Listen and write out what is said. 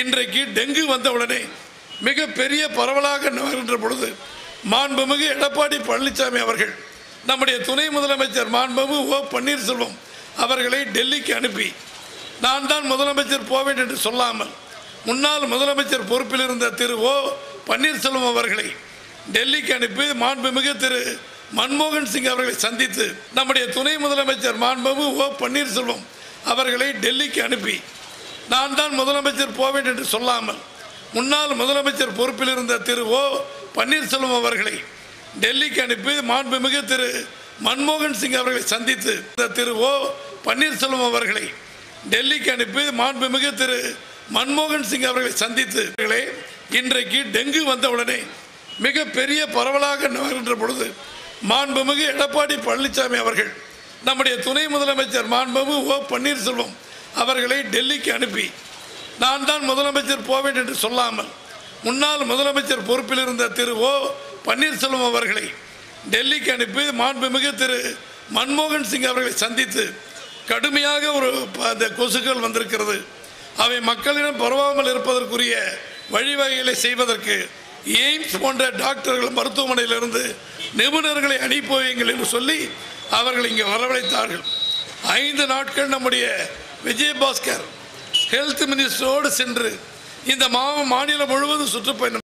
இன்றைக்கு டெங்கு வந்தவுடனே மிக பெரிய பரவலாக நுகர்கின்ற பொழுது மாண்புமிகு எடப்பாடி பழனிசாமி அவர்கள் நம்முடைய துணை முதலமைச்சர் மாண்புமிகு ஓ பன்னீர்செல்வம் அவர்களை டெல்லிக்கு அனுப்பி நான் தான் முதலமைச்சர் போவேன் என்று சொல்லாமல் முன்னாள் முதலமைச்சர் பொறுப்பில் இருந்த திரு ஓ பன்னீர்செல்வம் அவர்களை டெல்லிக்கு அனுப்பி மாண்புமிகு திரு மன்மோகன் சிங் அவர்களை சந்தித்து நம்முடைய துணை முதலமைச்சர் மாண்பு ஓ பன்னீர்செல்வம் அவர்களை டெல்லிக்கு அனுப்பி நான் தான் முதலமைச்சர் போவேன் என்று சொல்லாமல் முன்னாள் முதலமைச்சர் பொறுப்பில் இருந்த திரு ஓ. பன்னீர்செல்வம் அவர்களை டெல்லிக்கு அனுப்பி மாண்புமிகு திரு மன்மோகன் சிங் அவர்களை சந்தித்து இந்த திரு ஓ. பன்னீர்செல்வம் அவர்களை டெல்லிக்கு அனுப்பி மாண்புமிகு திரு மன்மோகன் சிங் அவர்களை சந்தித்து இன்றைக்கு டெங்கு வந்தவுடனே மிக பெரிய பரவலாக நகர்கின்ற பொழுது மாண்புமிகு எடப்பாடி பழனிசாமி அவர்கள் நம்முடைய துணை முதலமைச்சர் மாண்புமிகு ஓ பன்னீர்செல்வம் அவர்களை டெல்லிக்கு அனுப்பி நான் தான் முதலமைச்சர் போவேன் என்று சொல்லாமல் முன்னாள் முதலமைச்சர் பொறுப்பில் இருந்த திரு ஓ பன்னீர்செல்வம் அவர்களை டெல்லிக்கு அனுப்பி மாண்புமிகு திரு மன்மோகன் சிங் அவர்களை சந்தித்து கடுமையாக ஒரு ப- அந்த கொசுக்கள் வந்திருக்கிறது. அவை மக்களிடம் பரவாமல் இருப்பதற்குரிய வழிவகைகளை செய்வதற்கு எய்ம்ஸ் போன்ற டாக்டர்கள் மருத்துவமனையிலிருந்து நிபுணர்களை அனுப்பி வையுங்கள் என்று சொல்லி அவர்கள் இங்கே வரவழைத்தார்கள். ஐந்து நாட்கள் நம்முடைய விஜயபாஸ்கர் ஹெல்த் மினிஸ்டரோடு சென்று இந்த மா மாநிலம் முழுவதும் சுற்றுப்பயணம்